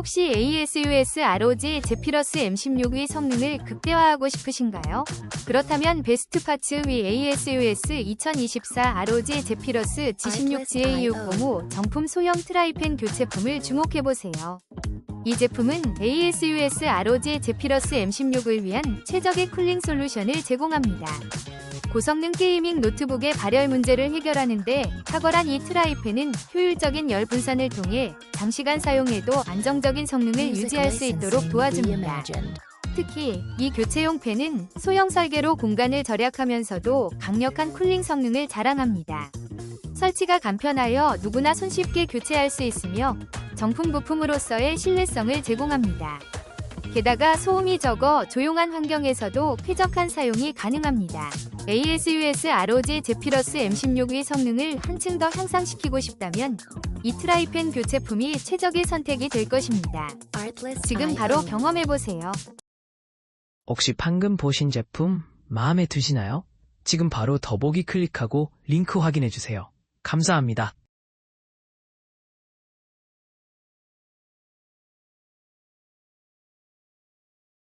혹시 ASUS ROG 제피러스 M16의 성능을 극대화하고 싶으신가요? 그렇다면 베스트 파츠 위 ASUS 2024 ROG 제피러스 G16GA605 정품 소형 트라이펜 교체품을 주목해보세요. 이 제품은 ASUS ROG 제피러스 M16을 위한 최적의 쿨링 솔루션을 제공합니다. 고성능 게이밍 노트북의 발열 문제를 해결하는 데 탁월한 이 트라이펜은 효율적인 열 분산을 통해 장시간 사용해도 안정적인 성능을 유지할 수 있도록 도와줍니다. 특히 이 교체용 펜은 소형 설계로 공간을 절약하면서도 강력한 쿨링 성능을 자랑합니다. 설치가 간편하여 누구나 손쉽게 교체할 수 있으며 정품 부품으로서의 신뢰성을 제공합니다. 게다가 소음이 적어 조용한 환경에서도 쾌적한 사용이 가능합니다. ASUS ROG 제피러스 M16의 성능을 한층 더 향상시키고 싶다면 이 트라이펜 교체품이 최적의 선택이 될 것입니다. 지금 바로 경험해보세요. 혹시 방금 보신 제품 마음에 드시나요? 지금 바로 더보기 클릭하고 링크 확인해주세요. 감사합니다.